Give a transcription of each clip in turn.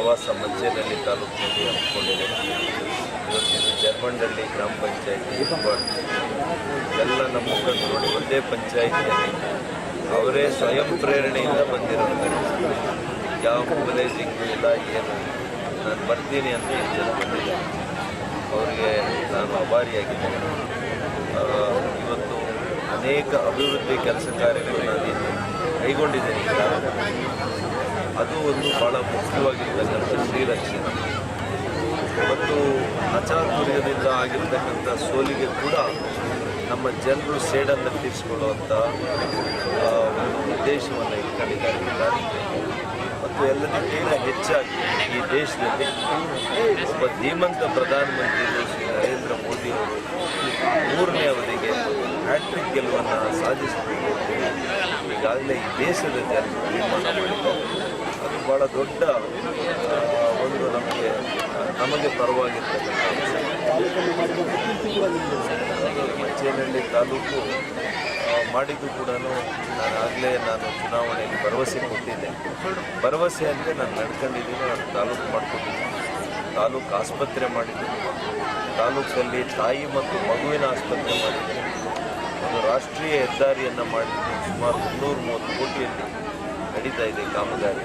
ಪ್ರವಾಸ ಮಂಚೇನಹಳ್ಳಿ ತಾಲೂಕಿನಲ್ಲಿ ಹಮ್ಮಿಕೊಂಡಿದೆ. ಇವತ್ತಿನ ಜರ್ಮಂಡಳ್ಳಿ ಗ್ರಾಮ ಪಂಚಾಯಿತಿ ಎಲ್ಲ ನಮ್ಮ ಮುಖಂಡರು ಒಂದೇ ಪಂಚಾಯಿತಿಯಲ್ಲಿ ಅವರೇ ಸ್ವಯಂ ಪ್ರೇರಣೆಯಿಂದ ಬಂದಿರೋದು ಯಾವ ಮೊಬಲೈಸಿಂಗು ಇಲ್ಲ, ಏನು ನಾನು ಬರ್ತೀನಿ ಅಂತ ಎಷ್ಟು ಜನ ಅವರಿಗೆ ನಾನು ಅಭಾರಿಯಾಗಿದ್ದೇನೆ. ಇವತ್ತು ಅನೇಕ ಅಭಿವೃದ್ಧಿ ಕೆಲಸ ಕಾರ್ಯಗಳು ನಾನು ಕೈಗೊಂಡಿದ್ದೇನೆ ಅದು ಒಂದು ಭಾಳ ಮುಖ್ಯವಾಗಿರ್ತಕ್ಕಂಥ ಶ್ರೀರಕ್ಷಣೆ ಮತ್ತು ಅಚಾತುರ್ಯದಿಂದ ಆಗಿರ್ತಕ್ಕಂಥ ಸೋಲಿಗೆ ಕೂಡ ನಮ್ಮ ಜನರು ಸೇಡನ್ನು ತೀರಿಸಿಕೊಳ್ಳುವಂಥ ಉದ್ದೇಶವನ್ನು ಇಟ್ಕೊಂಡಿದ್ದಾರೆ ಮತ್ತು ಎಲ್ಲದಕ್ಕಿಂತ ಹೆಚ್ಚಾಗಿ ಈ ದೇಶದಲ್ಲಿ ಒಬ್ಬ ಧೀಮಂತ ಪ್ರಧಾನಮಂತ್ರಿಗಳು ಶ್ರೀ ನರೇಂದ್ರ ಮೋದಿ ಅವರು ಮೂರನೇ ಅವಧಿಗೆ ಹ್ಯಾಟ್ರಿಕ್ ಗೆಲುವನ್ನು ಸಾಧಿಸಬೇಕು ಈಗಾಗಲೇ ಈ ದೇಶದ ಜನರು ಅದು ಭಾಳ ದೊಡ್ಡ ಒಂದು ನಮಗೆ ನಮಗೆ ಪರವಾಗಿರ್ತಕ್ಕಂಥ ಮಚ್ಚೇನಹಳ್ಳಿ ತಾಲೂಕು ಮಾಡಿದ್ದು ಕೂಡ ನಾನು ಆಗಲೇ ನಾನು ಚುನಾವಣೆಯಲ್ಲಿ ಭರವಸೆ ಕೊಟ್ಟಿದ್ದೆ. ಭರವಸೆ ಅಂದರೆ ನಾನು ನಡ್ಕೊಂಡಿದ್ದೀನಿ, ನಾನು ತಾಲೂಕು ಮಾಡ್ಕೊಂಡಿದ್ದೀನಿ. ತಾಲೂಕು ಆಸ್ಪತ್ರೆ ಮಾಡಿದ್ದೀನಿ. ತಾಲೂಕಲ್ಲಿ ತಾಯಿ ಮತ್ತು ಮಗುವಿನ ಆಸ್ಪತ್ರೆ ಮಾಡಿದ್ದೀನಿ. ರಾಷ್ಟ್ರೀಯ ಹೆದ್ದಾರಿಯನ್ನು ಮಾಡಿದ್ದು ಸುಮಾರು ಮುನ್ನೂರು ಮೂವತ್ತು ಕೋಟಿಯಲ್ಲಿ ನಡೀತಾ ಇದೆ ಕಾಮಗಾರಿ.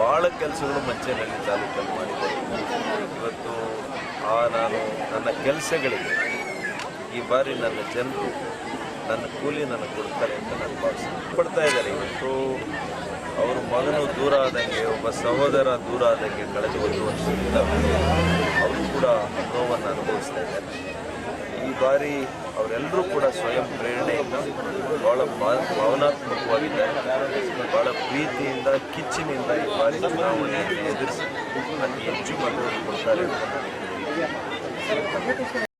ಭಾಳ ಕೆಲಸಗಳು ಮಂಚೇನಹಳ್ಳಿ ತಾಲೂಕಲ್ಲಿ ಮಾಡಿದ್ದಾರೆ. ಇವತ್ತು ಆ ನಾನು ನನ್ನ ಕೆಲಸಗಳಿಗೆ ಈ ಬಾರಿ ನನ್ನ ಜನರು ನನ್ನ ಕೂಲಿ ನನಗೆ ಕೊಡ್ತಾರೆ ಅಂತ ನಾನು ಭಾವಿಸ್ತೀನಿ. ಕೊಡ್ತಾ ಇದ್ದಾರೆ. ಇವತ್ತು ಅವ್ರ ಮಗನು ದೂರ ಆದಂಗೆ, ಒಬ್ಬ ಸಹೋದರ ದೂರ ಆದಂಗೆ ಕಳೆದ ಒಂದು ವರ್ಷದಿಂದ ಅವರು ಕೂಡ ನೋವನ್ನು ಅನುಭವಿಸ್ತಾ ಇದ್ದಾರೆ. ಬಾರಿ ಅವರೆಲ್ಲರೂ ಕೂಡ ಸ್ವಯಂ ಪ್ರೇರಣೆಯಿಂದ ಭಾಳ ಭಾವನಾತ್ಮಕವಾಗಿದ್ದಾರೆ. ಭಾಳ ಪ್ರೀತಿಯಿಂದ, ಕಿಚ್ಚಿನಿಂದ ಈ ಬಾರಿ ಚುನಾವಣೆ ಎದುರಿಸಿ ಅತಿ ಹೆಚ್ಚು ಮತವನ್ನು ಕೊಡ್ತಾರೆ